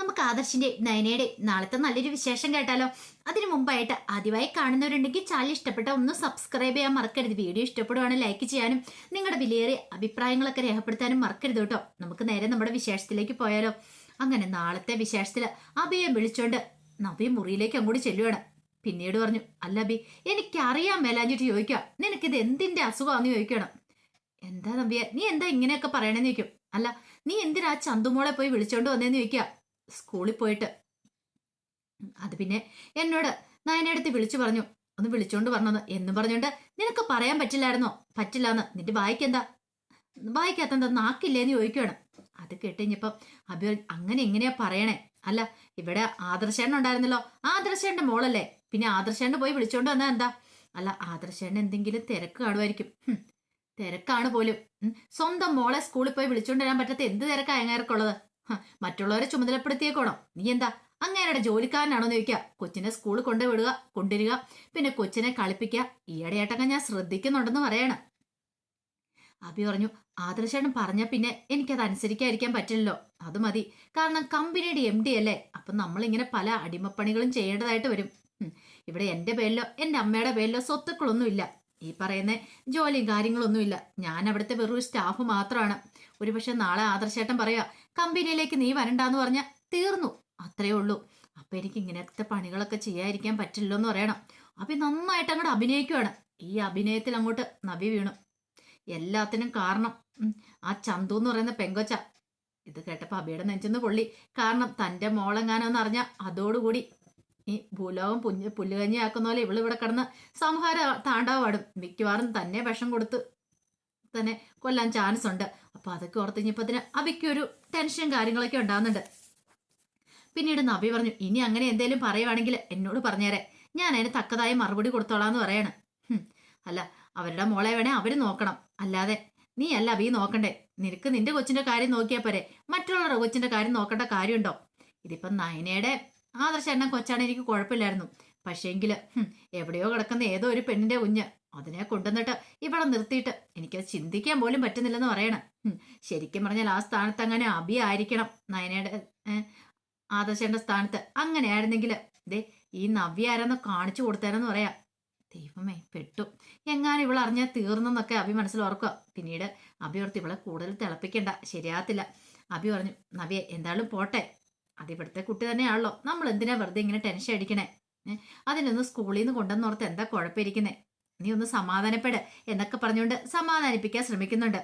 നമുക്ക് ആദർശിന്റെ നയനയുടെ നാളത്തെ നല്ലൊരു വിശേഷം കേട്ടാലോ? അതിനു മുമ്പായിട്ട് ആദ്യമായി കാണുന്നവരുണ്ടെങ്കിൽ ചാനൽ ഇഷ്ടപ്പെട്ട ഒന്ന് സബ്സ്ക്രൈബ് ചെയ്യാൻ മറക്കരുത്. വീഡിയോ ഇഷ്ടപ്പെടുവാണെങ്കിൽ ലൈക്ക് ചെയ്യാനും നിങ്ങളുടെ വിലയേറിയ അഭിപ്രായങ്ങളൊക്കെ രേഖപ്പെടുത്താനും മറക്കരുത് കേട്ടോ. നമുക്ക് നേരെ നമ്മുടെ വിശേഷത്തിലേക്ക് പോയാലോ? അങ്ങനെ നാളത്തെ വിശേഷത്തിൽ അബിയെ വിളിച്ചോണ്ട് നബി മുറിയിലേക്ക് അങ്ങോട്ട് ചെല്ലുവാണ്. പിന്നീട് പറഞ്ഞു അല്ല അബി എനിക്കറിയാൻ മേലാഞ്ഞിട്ട് ചോദിക്കാം. നിനക്കിത് എന്തിന്റെ അസുഖമാണെന്ന് ചോദിക്കണം. എന്താ നമ്പിയ നീ എന്താ ഇങ്ങനെയൊക്കെ പറയണെന്ന് ചോദിക്കും. അല്ല നീ എന്തിനാ ചന്തുമോളെ പോയി വിളിച്ചോണ്ട് വന്നേന്ന് ചോദിക്കുക? സ്കൂളിൽ പോയിട്ട്. അത് പിന്നെ എന്നോട് നയനടുത്ത് വിളിച്ചു പറഞ്ഞു. ഒന്ന് വിളിച്ചോണ്ട് പറഞ്ഞത് എന്ന്. പറഞ്ഞോണ്ട് നിനക്ക് പറയാൻ പറ്റില്ലായിരുന്നോ? പറ്റില്ലാന്ന്. നിന്റെ വായിക്കെന്താ? വായിക്കാത്തെന്താ? നാക്കില്ലേന്ന് ചോദിക്കുകയാണ് അത് കേട്ടുകഴിഞ്ഞപ്പം അഭി അങ്ങനെ എങ്ങനെയാ പറയണേ? അല്ല ഇവിടെ ആദർശേണ്ണ ഉണ്ടായിരുന്നല്ലോ. ആദർശേണ്ണ മോളല്ലേ? പിന്നെ ആദർശേണ്ണ പോയി വിളിച്ചോണ്ട് വന്നാ എന്താ? അല്ല ആദർശേണ്ണ എന്തെങ്കിലും തിരക്ക് കാണുമായിരിക്കും. തിരക്കാണ് പോലും. സ്വന്തം മോളെ സ്കൂളിൽ പോയി വിളിച്ചോണ്ട് വരാൻ പറ്റാത്ത എന്ത് തിരക്കാ അങ്ങേർക്കുള്ളത് മറ്റുള്ളവരെ ചുമതലപ്പെടുത്തിയേക്കോണം നീ എന്താ? അങ്ങേരുടെ ജോലിക്കാരനാണോ എന്ന് ചോദിക്കുക. കൊച്ചിനെ സ്കൂളിൽ കൊണ്ടുവിടുക കൊണ്ടുവരിക പിന്നെ കൊച്ചിനെ കളിപ്പിക്കുക. ഈയിടെയായിട്ടൊക്കെ ഞാൻ ശ്രദ്ധിക്കുന്നുണ്ടെന്ന് പറയണം. അഭി പറഞ്ഞു ആദർശേട്ടൻ പറഞ്ഞ പിന്നെ എനിക്കത് അനുസരിക്കാതിരിക്കാൻ പറ്റില്ലല്ലോ. അത് മതി. കാരണം കമ്പനിയുടെ എം ഡി അല്ലേ? അപ്പം നമ്മളിങ്ങനെ പല അടിമപ്പണികളും ചെയ്യേണ്ടതായിട്ട് വരും. ഇവിടെ എന്റെ പേരിലോ എന്റെ അമ്മയുടെ പേരിലോ സ്വത്തുക്കളൊന്നുമില്ല. ഈ പറയുന്ന ജോലിയും കാര്യങ്ങളൊന്നുമില്ല. ഞാൻ അവിടുത്തെ വെറൊരു സ്റ്റാഫ് മാത്രമാണ് ഒരുപക്ഷെ നാളെ ആദർശേട്ടൻ പറയാ കമ്പനിയിലേക്ക് നീ വരണ്ടാന്ന് പറഞ്ഞ തീർന്നു അത്രേ ഉള്ളൂ. അപ്പൊ എനിക്ക് ഇങ്ങനത്തെ പണികളൊക്കെ ചെയ്യാതിരിക്കാൻ പറ്റില്ലോ എന്ന് പറയണം. അപ്പൊ നന്നായിട്ട് അങ്ങോട്ട് അഭിനയിക്കുവാണ്. ഈ അഭിനയത്തിൽ അങ്ങോട്ട് നവി വീണു. എല്ലാത്തിനും കാരണം ആ ചന്തു എന്ന് പറയുന്ന പെങ്കൊച്ച. ഇത് കേട്ടപ്പോ അബിയുടെ നെഞ്ചെന്ന് പൊള്ളി. കാരണം തന്റെ മോളെങ്ങാനോന്ന് അറിഞ്ഞ അതോടുകൂടി ഈ ഭൂലോകം പുഞ്ഞ് പുല്ലുകഞ്ഞിയാക്കുന്ന പോലെ ഇവിടെ കിടന്ന് സംഹാര താണ്ടാവാടും മിക്കവാറും തന്നെ വിഷം കൊടുത്ത് തന്നെ കൊല്ലാൻ ചാൻസ് ഉണ്ട്. അപ്പൊ അതൊക്കെ ഓർത്ത് കഴിഞ്ഞപ്പത്തിന് ഒരു ടെൻഷൻ കാര്യങ്ങളൊക്കെ ഉണ്ടാകുന്നുണ്ട് പിന്നീട് നബി പറഞ്ഞു ഇനി അങ്ങനെ എന്തേലും പറയുവാണെങ്കിൽ എന്നോട് പറഞ്ഞേരെ. ഞാൻ അതിന് തക്കതായ മറുപടി കൊടുത്തോളാന്ന് പറയാണ്. അല്ല അവരുടെ മോളെ വേണേ അവർ നോക്കണം. അല്ലാതെ നീ അല്ല അബി നോക്കണ്ടേ. നിനക്ക് നിന്റെ കൊച്ചിന്റെ കാര്യം നോക്കിയാ പോരെ. മറ്റുള്ളവരുടെ കൊച്ചിന്റെ കാര്യം നോക്കേണ്ട കാര്യമുണ്ടോ? ഇതിപ്പം നയനയുടെ ആദർശ എണ്ണം കൊച്ചാണ് എനിക്ക് കുഴപ്പമില്ലായിരുന്നു. പക്ഷേങ്കിൽ എവിടെയോ കിടക്കുന്ന ഏതോ ഒരു പെണ്ണിന്റെ കുഞ്ഞ് അതിനെ കൊണ്ടുവന്നിട്ട് ഇവിടെ നിർത്തിയിട്ട് എനിക്കത് ചിന്തിക്കാൻ പോലും പറ്റുന്നില്ലെന്ന് പറയണം. ശരിക്കും പറഞ്ഞാൽ ആ സ്ഥാനത്ത് അങ്ങനെ അബി ആയിരിക്കണം നയനയുടെ ആദർശന്റെ സ്ഥാനത്ത്. അങ്ങനെയായിരുന്നെങ്കിൽ ദേ ഈ നവ്യ ആരെന്ന് കാണിച്ചു കൊടുത്തേനെന്ന് പറയാം. ദൈവമേ പെട്ടു. എങ്ങാനും ഇവൾ അറിഞ്ഞാൽ തീർന്നെന്നൊക്കെ അഭി മനസ്സിൽ ഓർക്കുക. പിന്നീട് അഭി ഓർത്ത് ഇവളെ കൂടുതൽ തിളപ്പിക്കണ്ട ശരിയാത്തില്ല അഭി പറഞ്ഞു നവ്യ എന്തായാലും പോട്ടെ. അത് ഇവിടുത്തെ കുട്ടി തന്നെയാണല്ലോ. നമ്മൾ എന്തിനാ വെറുതെ ഇങ്ങനെ ടെൻഷൻ അടിക്കണേ? അതിനൊന്ന് സ്കൂളിൽ നിന്ന് കൊണ്ടുവന്നോർത്ത് എന്താ കുഴപ്പമിരിക്കുന്നേ? നീ ഒന്ന് സമാധാനപ്പെട് എന്നൊക്കെ പറഞ്ഞുകൊണ്ട് സമാധാനിപ്പിക്കാൻ ശ്രമിക്കുന്നുണ്ട്.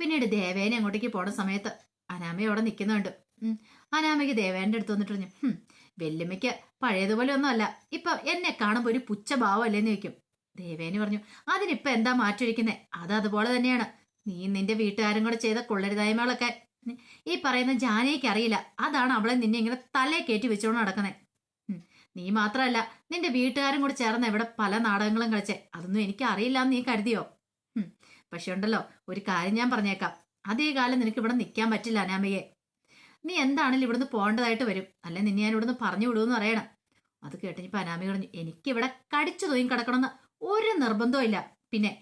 പിന്നീട് ദേവേനെ അങ്ങോട്ടേക്ക് പോണ സമയത്ത് അനാമയോടെ നിൽക്കുന്നുണ്ട് ഉം. അനാമയ്ക്ക് ദേവേന്റെ അടുത്ത് വന്നിട്ട് പറഞ്ഞു വെല്ലുമ്മയ്ക്ക് പഴയതുപോലെ ഒന്നുമല്ല. ഇപ്പൊ എന്നെ കാണുമ്പോൾ ഒരു പുച്ഛഭാവം അല്ലേന്ന് ചോദിക്കും. ദേവേനി പറഞ്ഞു അതിനിപ്പോ എന്താ മാറ്റിരിക്കുന്നേ? അത് അതുപോലെ തന്നെയാണ്. നീ നിന്റെ വീട്ടുകാരും കൂടെ ചെയ്ത കൊള്ളരുതായ്മകളൊക്കെ. ഈ പറയുന്ന ജാനയ്ക്ക് അറിയില്ല. അതാണ് അവളെ നിന്നെ ഇങ്ങനെ തലേ കയറ്റി വെച്ചോണ്ട് നടക്കുന്നേ. ഉം, നീ മാത്രമല്ല നിന്റെ വീട്ടുകാരും കൂടി ചേർന്ന് ഇവിടെ പല നാടകങ്ങളും കളിച്ചേ. അതൊന്നും എനിക്ക് അറിയില്ലന്ന് നീ കരുതിയോ? പക്ഷെ ഉണ്ടല്ലോ ഒരു കാര്യം ഞാൻ പറഞ്ഞേക്കാം. അതേ കാലം നിനക്ക് ഇവിടെ നിൽക്കാൻ പറ്റില്ല അനാമയെ നീ എന്താണെങ്കിലും ഇവിടുന്ന് പോകേണ്ടതായിട്ട് വരും. അല്ലെ നിന്നെ ഞാൻ ഇവിടുന്ന് പറഞ്ഞു വിടുമെന്ന് പറയണം. അത് കേട്ടിപ്പോ അനാമി പറഞ്ഞു എനിക്കിവിടെ കടിച്ചു തൂങ്ങി കിടക്കണമെന്ന് ഒരു നിർബന്ധവും ഇല്ല. പിന്നെ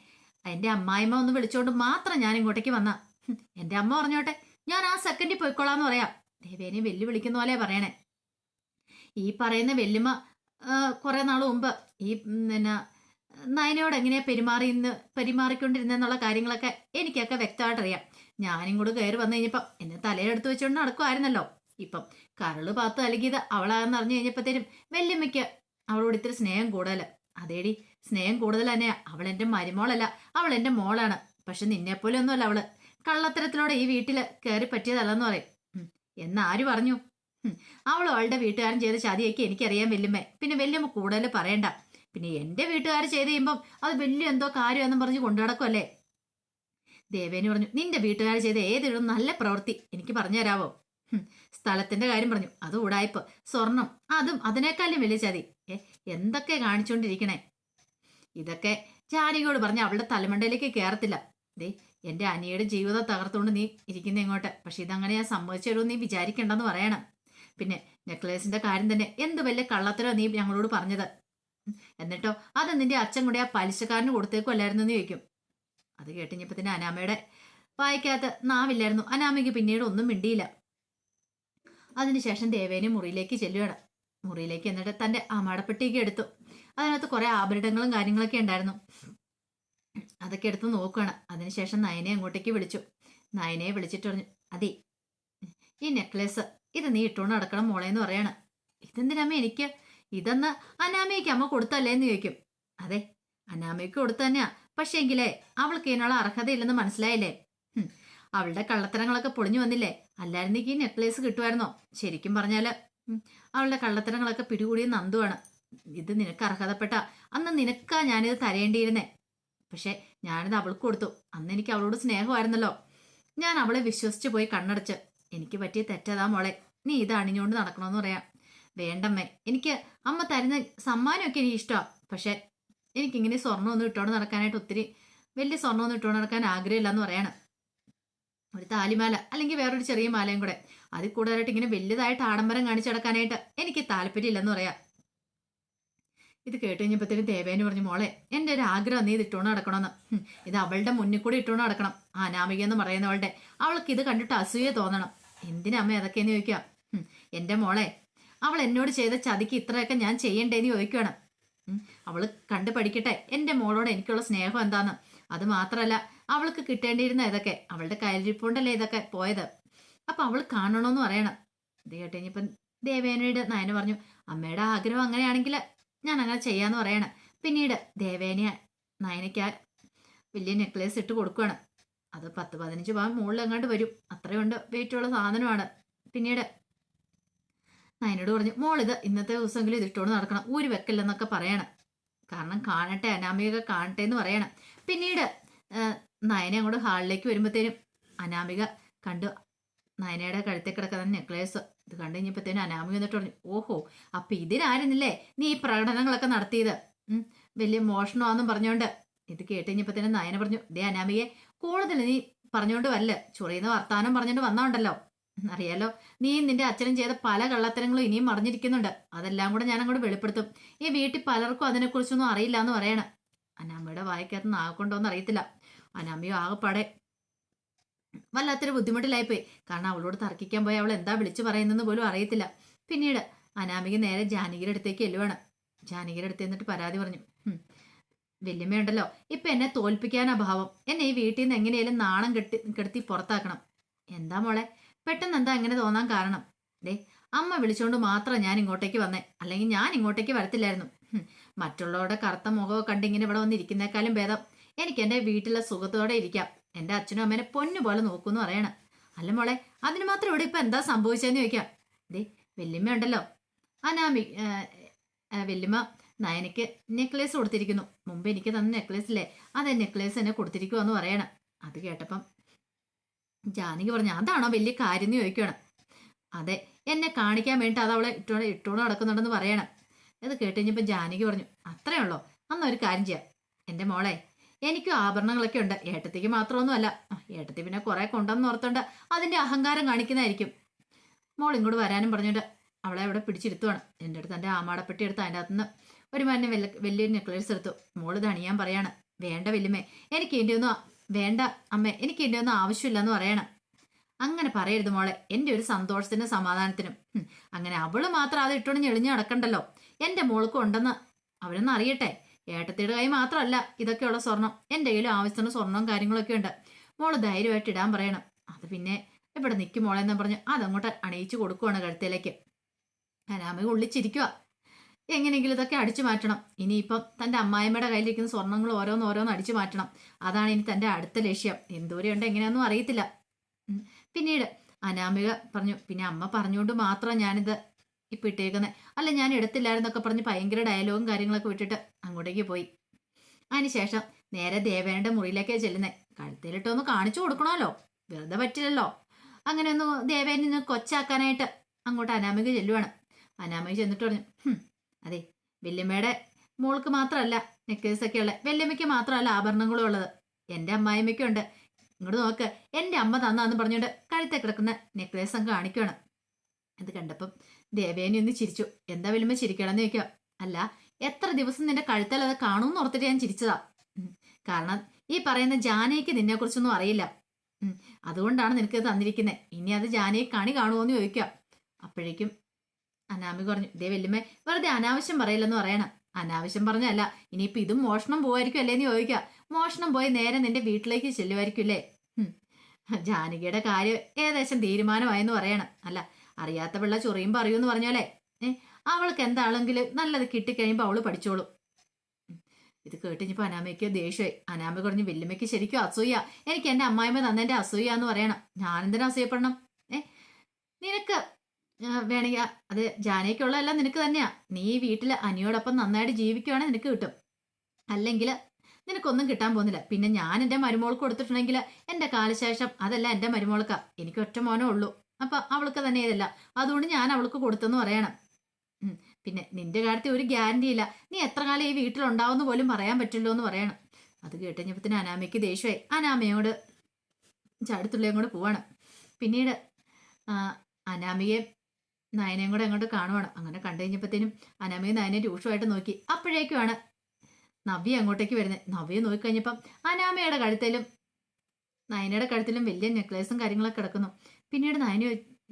എന്റെ അമ്മായിമ്മ ഒന്ന് വിളിച്ചോണ്ട് മാത്രം ഞാൻ ഇങ്ങോട്ടേക്ക് വന്ന. എന്റെ അമ്മ പറഞ്ഞോട്ടെ ഞാൻ ആ സെക്കൻഡിൽ പോയിക്കോളാന്ന് പറയാം. ദേവേനെ വെല്ലുവിളിക്കുന്ന പോലെ പറയണേ. ഈ പറയുന്ന വെല്ലുമ കുറെ നാൾ മുമ്പ് ഈ പിന്നെ നയനയോട് എങ്ങനെയാ പെരുമാറിന്ന് പെരുമാറിക്കൊണ്ടിരുന്നെന്നുള്ള കാര്യങ്ങളൊക്കെ എനിക്കൊക്കെ വ്യക്തമായിട്ട് അറിയാം ഞാനും കൂടെ കയറി വന്നു കഴിഞ്ഞപ്പം എന്നെ തലയിലെടുത്ത് വെച്ചുകൊണ്ട് നടക്കുമായിരുന്നല്ലോ ഇപ്പം കരൾ പാത്ത് അലകിയത് അവളാണെന്ന് അറിഞ്ഞു കഴിഞ്ഞപ്പോഴത്തേനും വെല്ലുമ്മയ്ക്ക് അവളോട് ഇത്തിരി സ്നേഹം കൂടുതൽ അതേടി സ്നേഹം കൂടുതൽ തന്നെയാ. അവൾ എന്റെ മരുമോളല്ല അവൾ എന്റെ മോളാണ്. പക്ഷെ നിന്നെപ്പോലെ ഒന്നുമല്ല അവൾ. കള്ളത്തരത്തിലൂടെ ഈ വീട്ടിൽ കയറി പറ്റിയതല്ലെന്ന് പറയും. എന്നാര് പറഞ്ഞു? ഉം. അവളും അവളുടെ വീട്ടുകാരൻ ചെയ്ത ചതിയൊക്കെ എനിക്കറിയാൻ വെല്ലുമ്മേ പിന്നെ വല്യമ്മ കൂടുതൽ പറയണ്ട. പിന്നെ എന്റെ വീട്ടുകാർ ചെയ്ത് കഴിയുമ്പം അത് വലിയ എന്തോ കാര്യമെന്നും പറഞ്ഞ് കൊണ്ടു നടക്കുമല്ലേ ദേവേനി പറഞ്ഞു നിന്റെ വീട്ടുകാർ ചെയ്ത ഏതൊരു നല്ല പ്രവൃത്തി. എനിക്ക് പറഞ്ഞു തരാവോ? സ്ഥലത്തിന്റെ കാര്യം പറഞ്ഞു. അത് ഉടായ്പ് സ്വർണം. അതും അതിനേക്കാളും വലിയ ചതി. ഏ എന്തൊക്കെ കാണിച്ചുകൊണ്ടിരിക്കണേ ഇതൊക്കെ ജാനകിയോട് പറഞ്ഞ അവളുടെ തലമണ്ടയിലേക്ക് കയറത്തില്ല ദേ എന്റെ അനിയുടെ ജീവിതം തകർത്തുകൊണ്ട് നീ ഇരിക്കുന്ന ഇങ്ങോട്ട്. പക്ഷെ ഇതങ്ങനെ ഞാൻ സംഭവിച്ചു നീ വിചാരിക്കണ്ടെന്ന് പറയണം. പിന്നെ നെക്ലേസിന്റെ കാര്യം തന്നെ എന്ത് വലിയ കള്ളത്തരോ നീ ഞങ്ങളോട് പറഞ്ഞത്? എന്നിട്ടോ അത് നിന്റെ അച്ഛൻ കൂടെ ആ പലിശക്കാരന് കൊടുത്തേക്കുമല്ലായിരുന്നു എന്ന് ചോദിക്കും. അത് കേട്ടിഞ്ഞപ്പോ തന്നെ അനാമയുടെ വായിക്കാത്ത നാവില്ലായിരുന്നു. അനാമയ്ക്ക് പിന്നീട് ഒന്നും മിണ്ടിയില്ല. അതിനുശേഷം ദേവേനെ മുറിയിലേക്ക് ചെല്ലുകയാണ്. മുറിയിലേക്ക് എന്നിട്ട് തന്റെ അമാടപ്പെട്ടിയൊക്കെ എടുത്തു. അതിനകത്ത് കുറെ ആഭരണങ്ങളും കാര്യങ്ങളൊക്കെ ഉണ്ടായിരുന്നു. അതൊക്കെ എടുത്ത് നോക്കുകയാണ്. അതിനുശേഷം നയനെ അങ്ങോട്ടേക്ക് വിളിച്ചു. നയനയെ വിളിച്ചിട്ട് പറഞ്ഞു അതെ ഈ നെക്ലേസ് ഇത് നീ ഇട്ടുകൊണ്ട് നടക്കണം മോളെ എന്ന് പറയാണ്. ഇതെന്തിനമ്മ എനിക്ക്? ഇതെന്ന് അനാമയ്ക്ക് അമ്മ കൊടുത്തല്ലേ എന്ന് ചോദിക്കും. അതെ അനാമയ്ക്ക് കൊടുത്തു തന്നെയാ പക്ഷേങ്കിലേ അവൾക്ക് ഇതിനുള്ള അർഹതയില്ലെന്ന് മനസ്സിലായില്ലേ? അവളുടെ കള്ളത്തരങ്ങളൊക്കെ പൊളിഞ്ഞു വന്നില്ലേ? അല്ലായിരുന്നെങ്കിൽ ഈ നെക്ലേസ് കിട്ടുമായിരുന്നോ? ശരിക്കും പറഞ്ഞാൽ അവളുടെ കള്ളത്തരങ്ങളൊക്കെ പിടികൂടിയ നന്ദുവാണ്. ഇത് നിനക്ക് അർഹതപ്പെട്ട അന്ന് നിനക്കാ ഞാനിത് തരേണ്ടിയിരുന്നേ. പക്ഷെ ഞാനിത് അവൾക്ക് കൊടുത്തു. അന്ന് എനിക്ക് അവളോട് സ്നേഹമായിരുന്നല്ലോ. ഞാൻ അവളെ വിശ്വസിച്ച് പോയി കണ്ണടച്ച്. എനിക്ക് പറ്റിയ തെറ്റതാ മോളെ. നീ ഇത് അണിഞ്ഞുകൊണ്ട് നടക്കണമെന്ന് പറയാം. വേണ്ടമ്മേ എനിക്ക് അമ്മ തരുന്ന സമ്മാനമൊക്കെ എനിക്ക് ഇഷ്ടമാണ് പക്ഷെ എനിക്കിങ്ങനെ സ്വർണമൊന്നും ഇട്ടുകൊണ്ട് നടക്കാനായിട്ട് ഒത്തിരി വലിയ സ്വർണമൊന്നും ഇട്ടുകൊണ്ട് നടക്കാൻ ആഗ്രഹമില്ല എന്ന് പറയാണ്. ഒരു താലിമാല അല്ലെങ്കിൽ വേറൊരു ചെറിയ മാലയും കൂടെ. അതിൽ കൂടുതലായിട്ട് ഇങ്ങനെ വലിയതായിട്ട് ആഡംബരം കാണിച്ചു നടക്കാനായിട്ട് എനിക്ക് താല്പര്യമില്ലെന്ന് പറയാം. ഇത് കേട്ട് കഴിഞ്ഞപ്പോഴത്തേനും ദേവേന് പറഞ്ഞു മോളെ എന്റെ ഒരു ആഗ്രഹം നീ ഇത് ഇട്ടുകൊണ്ട് നടക്കണമെന്ന്. ഇത് അവളുടെ മുന്നിൽ കൂടി ഇട്ടുകൊണ്ട് നടക്കണം. അനാമിക എന്ന് പറയുന്നവളുടെ. അവൾക്ക് ഇത് കണ്ടിട്ട് അസൂയ തോന്നണം. എന്തിനാ അമ്മ അതൊക്കെയെന്ന് ചോദിക്കുക? ഹും, എന്റെ മോളെ അവൾ എന്നോട് ചെയ്ത ചതിക്ക് ഇത്രയൊക്കെ ഞാൻ ചെയ്യണ്ടേന്ന് ചോദിക്കുകയാണ് അവൾ കണ്ടു പഠിക്കട്ടെ. എന്റെ മോളോട് എനിക്കുള്ള സ്നേഹം എന്താന്ന്? അത് മാത്രമല്ല അവൾക്ക് കിട്ടേണ്ടിയിരുന്ന ഇതൊക്കെ അവളുടെ കയ്യിലിരിപ്പുണ്ടല്ലേ ഇതൊക്കെ പോയത്? അപ്പൊ അവൾ കാണണമെന്ന് പറയണം. ഇത് കേട്ട് കഴിഞ്ഞപ്പം ദേവേനയുടെ നയന പറഞ്ഞു അമ്മയുടെ ആഗ്രഹം അങ്ങനെയാണെങ്കിൽ ഞാൻ അങ്ങനെ ചെയ്യാന്ന് പറയണം. പിന്നീട് ദേവേനയ നയനയ്ക്ക് വലിയ നെക്ലേസ് ഇട്ട് കൊടുക്കുകയാണ് അത് പത്ത് പതിനഞ്ച് പവൻ മുകളിൽ എങ്ങാണ്ട് വരും. അത്രയുണ്ട് വെയിറ്റുള്ള സാധനമാണ്. പിന്നീട് നയനോട് പറഞ്ഞു മോളിത് ഇന്നത്തെ ദിവസമെങ്കിലും ഇത് ഇട്ടുകൊണ്ട് നടക്കണം. ഊരി വെക്കല്ലെന്നൊക്കെ പറയണം. കാരണം കാണട്ടെ അനാമിക കാണട്ടെ എന്ന് പറയണം. പിന്നീട് നയനെ അങ്ങോട്ട് ഹാളിലേക്ക് വരുമ്പോഴത്തേനും അനാമിക കണ്ടു നയനയുടെ കഴുത്തെ കിടക്കുന്ന നെക്ലേസ്. ഇത് കണ്ടു കഴിഞ്ഞപ്പോഴത്തേനും അനാമിക എന്നിട്ട് പറഞ്ഞു ഓഹോ അപ്പൊ ഇതിനായിരുന്നില്ലേ നീ ഈ പ്രകടനങ്ങളൊക്കെ നടത്തിയത്? വലിയ മോഷണമാണെന്നും പറഞ്ഞുകൊണ്ട് ഇത് കേട്ട് കഴിഞ്ഞപ്പോഴത്തേനും നയന പറഞ്ഞു ദേ അനാമികയെ കൂടുതൽ നീ പറഞ്ഞോണ്ട് വല്ല ചൊറിയുന്ന വർത്താനം പറഞ്ഞോണ്ട് വന്നോണ്ടല്ലോ. അറിയാലോ നീ നിന്റെ അച്ഛനും ചെയ്ത പല കള്ളത്തരങ്ങളും ഇനിയും മറിഞ്ഞിരിക്കുന്നുണ്ട്. അതെല്ലാം കൂടെ ഞാൻ അങ്ങോട്ട് വെളിപ്പെടുത്തും. ഈ വീട്ടിൽ പലർക്കും അതിനെക്കുറിച്ചൊന്നും അറിയില്ല എന്ന് പറയണം. അനാമയുടെ വായിക്കകത്ത് നാകൊണ്ടോന്ന് അറിയത്തില്ല. അനാമയോ ആകെപ്പാടെ വല്ലാത്തൊരു ബുദ്ധിമുട്ടിലായിപ്പോയി. കാരണം അവളോട് തർക്കിക്കാൻ പോയി അവൾ എന്താ വിളിച്ചു പറയുന്നെന്ന് പോലും അറിയത്തില്ല. പിന്നീട് അനാമിക നേരെ ജാനകിയുടെ അടുത്തേക്ക് എല്ലുവാണ് ജാനകിയുടെ അടുത്ത് എന്നിട്ട് പരാതി പറഞ്ഞു. "ഹും, വല്യമ്മയുണ്ടല്ലോ ഇപ്പൊ എന്നെ തോൽപ്പിക്കാനാ ഭാവം. എന്നെ ഈ വീട്ടിൽ നിന്ന് എങ്ങനെയാലും നാണം കെട്ടി കെടുത്തി പുറത്താക്കണം. എന്താ മോളെ? പെട്ടെന്ന് എന്താ അങ്ങനെ തോന്നാൻ കാരണം? ദേ അമ്മ വിളിച്ചോണ്ട് മാത്രം ഞാൻ ഇങ്ങോട്ടേക്ക് വന്നേ. അല്ലെങ്കിൽ ഞാൻ ഇങ്ങോട്ടേക്ക് വരത്തില്ലായിരുന്നു. മറ്റുള്ളവരുടെ കറുത്ത മുഖമൊക്കെ കണ്ടിങ്ങനെ ഇവിടെ വന്നിരിക്കുന്നേക്കാളും ഭേദം. എനിക്ക് എന്റെ വീട്ടിലെ സുഖത്തോടെ ഇരിക്കാം. എന്റെ അച്ഛനും അമ്മേനെ പൊന്നുപോലെ നോക്കൂന്ന് പറയണം. അല്ല മോളെ അതിന് മാത്രം ഇവിടെ ഇപ്പൊ എന്താ സംഭവിച്ചതെന്ന് ചോദിക്കാം. ദേ വല്യമ്മ ഉണ്ടല്ലോ അനാമി വല്യമ്മ നയനയ്ക്ക് നെക്ലേസ് കൊടുത്തിരിക്കുന്നു. മുമ്പ് എനിക്ക് തന്ന നെക്ലേസ് ഇല്ലേ അതെ നെക്ലേസ് എന്നെ കൊടുത്തിരിക്കുമെന്ന് പറയണം. അത് കേട്ടപ്പം ജാനകി പറഞ്ഞു അതാണോ വലിയ കാര്യം എന്ന് ചോദിക്കണം അതെ എന്നെ കാണിക്കാൻ വേണ്ടി അത് അവളെ ഇട്ടോണ ഇട്ടോണ നടക്കുന്നുണ്ടെന്ന് പറയണം. ഇത് കേട്ട് കഴിഞ്ഞപ്പോൾ ജാനകി പറഞ്ഞു അത്രേ ഉള്ളോ? അന്ന് ഒരു കാര്യം ചെയ്യാം. എന്റെ മോളെ എനിക്കും ആഭരണങ്ങളൊക്കെ ഉണ്ട്. ഏട്ടത്തിക്ക് മാത്രമൊന്നുമല്ല. ഏട്ടത്തി പിന്നെ കുറേ കൊണ്ടെന്ന് ഓർത്തുണ്ട് അതിന്റെ അഹങ്കാരം കാണിക്കുന്നതായിരിക്കും. മോൾ ഇങ്ങോട്ട് വരാനും പറഞ്ഞിട്ട് അവളെ അവിടെ പിടിച്ചിരുത്തുവാണ്. എന്റെ അടുത്ത് എന്റെ ആമാടപ്പെട്ടി എടുത്ത് അതിന്റെ അകത്തുനിന്ന് ഒരു മന്നെ വെല്ല വലിയ നെക്ലേസ് എടുത്തു. മോൾ തണിയാൻ പറയാണ്. വേണ്ട വല്യമ്മേ എനിക്ക് എന്റെ ഒന്നും വേണ്ട അമ്മ എനിക്ക് എന്റെ ഒന്നും ആവശ്യമില്ലെന്ന് പറയണം. അങ്ങനെ പറയരുത് മോളെ എന്റെ ഒരു സന്തോഷത്തിനും സമാധാനത്തിനും. അങ്ങനെ അവൾ മാത്രം അത് ഇട്ടോണ്ട് ഞെളിഞ്ഞ് നടക്കണ്ടല്ലോ. എന്റെ മോൾക്ക് ഉണ്ടെന്ന് അവരൊന്നും അറിയട്ടെ. ഏട്ടത്തിയുടെ കൈ മാത്രമല്ല ഇതൊക്കെയുള്ള സ്വർണം. എന്റെ കയ്യിലും ആവശ്യത്തിന് സ്വർണവും കാര്യങ്ങളൊക്കെ ഉണ്ട്. മോൾ ധൈര്യമായിട്ട് ഇടാൻ പറയണം. അത് പിന്നെ ഇവിടെ നിൽക്കും എന്ന് പറഞ്ഞ് അതങ്ങോട്ട് അണിയിച്ചു കൊടുക്കുവാണ് കഴുത്തിലേക്ക്. അനാമ ഒള്ളിച്ചിരിക്കുക എങ്ങനെയെങ്കിലും ഇതൊക്കെ അടിച്ചു മാറ്റണം. ഇനിയിപ്പം തന്റെ അമ്മായിമ്മയുടെ കയ്യിലിരിക്കുന്ന സ്വർണങ്ങൾ ഓരോന്ന് ഓരോന്ന് അടിച്ചു മാറ്റണം. അതാണ് ഇനി തന്റെ അടുത്ത ലക്ഷ്യം. എന്തോരെയുണ്ട് എങ്ങനെയാണെന്നും അറിയത്തില്ല. പിന്നീട് അനാമിക പറഞ്ഞു പിന്നെ അമ്മ പറഞ്ഞുകൊണ്ട് മാത്രം ഞാനിത് ഇപ്പം ഇട്ടേക്കുന്നത് അല്ല ഞാൻ എടുത്തില്ലായിരുന്നൊക്കെ പറഞ്ഞ് ഭയങ്കര ഡയലോഗും കാര്യങ്ങളൊക്കെ വിട്ടിട്ട് അങ്ങോട്ടേക്ക് പോയി. അതിനുശേഷം നേരെ ദേവേനയുടെ മുറിയിലേക്കേ ചെല്ലുന്നത് കഴുത്തിലിട്ടൊന്ന് കാണിച്ചു കൊടുക്കണമല്ലോ. വെറുതെ പറ്റില്ലല്ലോ. അങ്ങനെ ഒന്ന് ദേവേനെ കൊച്ചാക്കാനായിട്ട് അങ്ങോട്ട് അനാമിക ചെല്ലുവാണ്. അനാമിക ചെന്നിട്ട് പറഞ്ഞു "ഹും, അതെ വല്യമ്മയുടെ മോൾക്ക് മാത്രമല്ല നെക്ലേസൊക്കെ ഉള്ളത് വല്യമ്മയ്ക്ക് മാത്രമല്ല ആഭരണങ്ങളും ഉള്ളത്. എന്റെ അമ്മായിമ്മയ്ക്കും ഉണ്ട് ഇങ്ങോട്ട് നോക്ക് എന്റെ അമ്മ തന്നാന്ന് പറഞ്ഞുകൊണ്ട് കഴുത്തെ കിടക്കുന്ന നെക്ലേസ് അങ്ങ് കാണിക്കുകയാണ് ഇത് കണ്ടപ്പം ദേവേനി ഒന്ന് ചിരിച്ചു. എന്താ വല്യമ്മ ചിരിക്കണമെന്ന് ചോദിക്കാം. അല്ല എത്ര ദിവസം നിന്റെ കഴുത്തൽ അത് കാണുമെന്ന് ഓർത്തിട്ട് ഞാൻ ചിരിച്ചതാ. കാരണം ഈ പറയുന്ന ജാനയ്ക്ക് നിന്നെ കുറിച്ചൊന്നും അറിയില്ല. അതുകൊണ്ടാണ് നിനക്ക് തന്നിരിക്കുന്നത് ഇനി അത് ജാനയെ കണി കാണുമോന്ന് ചോദിക്കാം. അപ്പോഴേക്കും അനാമി പറഞ്ഞു ഇതേ വല്യമ്മ വെറുതെ അനാവശ്യം പറയില്ലെന്ന് പറയണം. അനാവശ്യം പറഞ്ഞല്ല ഇനിയിപ്പോ ഇതും മോഷണം പോവായിരിക്കും അല്ലേന്ന് ചോദിക്കുക മോഷണം പോയി നേരെ നിന്റെ വീട്ടിലേക്ക് ചെല്ലുമായിരിക്കും അല്ലേ. ജാനകിയുടെ കാര്യം ഏകദേശം തീരുമാനമായെന്ന് പറയണം. അല്ല അറിയാത്ത പിള്ള ചൊറിയും പറയൂന്ന് പറഞ്ഞോലേ അവൾക്ക് എന്താണെങ്കിലും നല്ലത് കിട്ടിക്കഴിയുമ്പോൾ അവൾ പഠിച്ചോളും. ഇത് കേട്ടിഞ്ഞപ്പോ അനാമയ്ക്ക് ദേഷ്യമായി. അനാമ കുറഞ്ഞ് വല്യമ്മയ്ക്ക് ശരിക്കും അസൂയ. എനിക്ക് എന്റെ അമ്മായിമ്മ തന്നെ അസൂയ എന്ന് പറയണം. ഞാനെന്തിനാ അസൂയപ്പെടണം? വേണമെങ്കിൽ അത് ജാനയ്ക്കുള്ളതെല്ലാം നിനക്ക് തന്നെയാ. നീ ഈ വീട്ടിൽ അനിയോടൊപ്പം നന്നായിട്ട് ജീവിക്കുവാണെങ്കിൽ നിനക്ക് കിട്ടും. അല്ലെങ്കിൽ നിനക്കൊന്നും കിട്ടാൻ പോകുന്നില്ല. പിന്നെ ഞാൻ എന്റെ മരുമോൾക്ക് കൊടുത്തിട്ടുണ്ടെങ്കിൽ എന്റെ കാലശേഷം അതല്ല എന്റെ മരുമോൾക്കാ. എനിക്ക് ഒറ്റ മോനേ ഉള്ളൂ. അപ്പൊ അവൾക്ക് തന്നെ ഇതല്ല. അതുകൊണ്ട് ഞാൻ അവൾക്ക് കൊടുത്തെന്ന് പറയണം. പിന്നെ നിന്റെ കാര്യത്തിൽ ഒരു ഗ്യാരണ്ടി ഇല്ല. നീ എത്ര കാലം ഈ വീട്ടിലുണ്ടാവുമെന്ന് പോലും പറയാൻ പറ്റുള്ളൂ എന്ന് പറയണം. അത് കേട്ടുകഴിഞ്ഞപ്പത്തിന് അനാമയ്ക്ക് ദേഷ്യമായി. അനാമയോട് ചടുത്തുള്ളിയും കൂടെ പോവാണ്. പിന്നീട് അനാമിയെ നയനയും കൂടെ അങ്ങോട്ട് കാണുവാണ്. അങ്ങനെ കണ്ടു കഴിഞ്ഞപ്പോഴത്തേനും അനാമയും നയനയും രൂക്ഷമായിട്ട് നോക്കി. അപ്പോഴേക്കുമാണ് നവ്യ അങ്ങോട്ടേക്ക് വരുന്നത് നവ്യ നോക്കിക്കഴിഞ്ഞപ്പം അനാമയുടെ കഴുത്തിലും നയനയുടെ കഴുത്തിലും വലിയ നെക്ലേസും കാര്യങ്ങളൊക്കെ കിടക്കുന്നു. പിന്നീട് നയന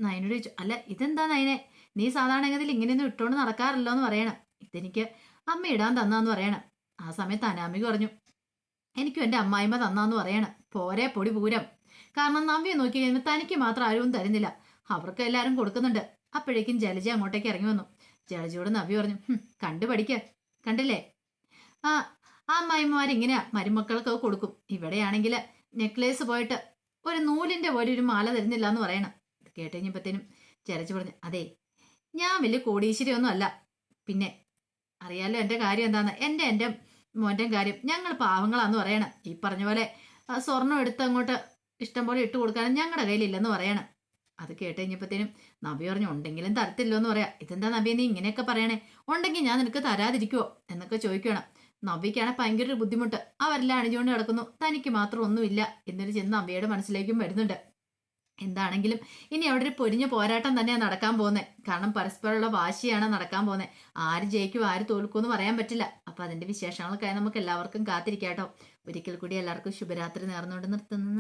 നയനോട് ചോദിച്ചു അല്ല ഇതെന്താ നയനെ? നീ സാധാരണ ഗതിയിൽ ഇങ്ങനെയൊന്നും ഇട്ടുകൊണ്ട് നടക്കാറില്ലോ എന്ന് പറയണം. ഇതെനിക്ക് അമ്മ ഇടാൻ തന്നാന്ന് പറയണം. ആ സമയത്ത് അനാമിക പറഞ്ഞു എനിക്കും എന്റെ അമ്മായിമ്മ തന്നാന്ന് പറയണം. പോരെ പൊടി പൂരം. കാരണം നവ്യ നോക്കി കഴിയുമ്പോൾ തനിക്ക് മാത്രം ആരും തരുന്നില്ല. അവർക്ക് എല്ലാവരും കൊടുക്കുന്നുണ്ട്. അപ്പോഴേക്കും ജലജ അങ്ങോട്ടേക്ക് ഇറങ്ങി വന്നു. ജലജയോട് നവി പറഞ്ഞു "ഹും, കണ്ടു പഠിക്ക. കണ്ടില്ലേ? ആ ആ അമ്മായിമാരിങ്ങനെയാ മരുമക്കൾക്ക് കൊടുക്കും. ഇവിടെയാണെങ്കിൽ നെക്ലേസ് പോയിട്ട് ഒരു നൂലിന്റെ പോലെ ഒരു മാല തരുന്നില്ല എന്ന് പറയണം. ഇത് കേട്ട് കഴിഞ്ഞപ്പോഴത്തേനും ജലജ പറഞ്ഞു അതെ ഞാൻ വലിയ കോടീശ്വരി ഒന്നും അല്ല. പിന്നെ അറിയാലോ എന്റെ കാര്യം എന്താന്ന്? എന്റെ എന്റെ മോന്റെ കാര്യം. ഞങ്ങൾ പാവങ്ങളാന്ന് പറയണം. ഈ പറഞ്ഞ പോലെ സ്വർണം എടുത്ത് അങ്ങോട്ട് ഇഷ്ടം പോലെ ഇട്ട് കൊടുക്കാനും ഞങ്ങളുടെ കയ്യിലില്ലെന്ന് പറയണം. അത് കേട്ട് കഴിഞ്ഞപ്പോഴത്തേനും നബി പറഞ്ഞു ഉണ്ടെങ്കിലും തരത്തില്ലോ എന്ന് പറയാ. ഇതെന്താ നബി നീ ഇങ്ങനെയൊക്കെ പറയണേ? ഉണ്ടെങ്കിൽ ഞാൻ നിനക്ക് തരാതിരിക്കുവോ? എന്നൊക്കെ ചോദിക്കണം നബിക്കാണ് ഭയങ്കര ഒരു ബുദ്ധിമുട്ട്. അവരെല്ലാം അണിഞ്ഞുകൊണ്ട് കിടക്കുന്നു തനിക്ക് മാത്രം ഒന്നുമില്ല എന്നൊരു ചെന്ന് നബിയുടെ മനസ്സിലേക്കും വരുന്നുണ്ട്. എന്താണെങ്കിലും ഇനി അവിടെ ഒരു പൊരിഞ്ഞ പോരാട്ടം തന്നെയാണ് നടക്കാൻ പോകുന്നത് കാരണം പരസ്പരമുള്ള വാശിയാണ് നടക്കാൻ പോകുന്നത് ആര് ജയിക്കും ആര് തോൽക്കും എന്ന് പറയാൻ പറ്റില്ല. അപ്പൊ അതിന്റെ വിശേഷങ്ങൾക്കായി നമുക്ക് എല്ലാവർക്കും കാത്തിരിക്കാട്ടോ. ഒരിക്കൽ കൂടി എല്ലാവർക്കും ശുഭരാത്രി നേർന്നുകൊണ്ട് നിർത്തുന്നു.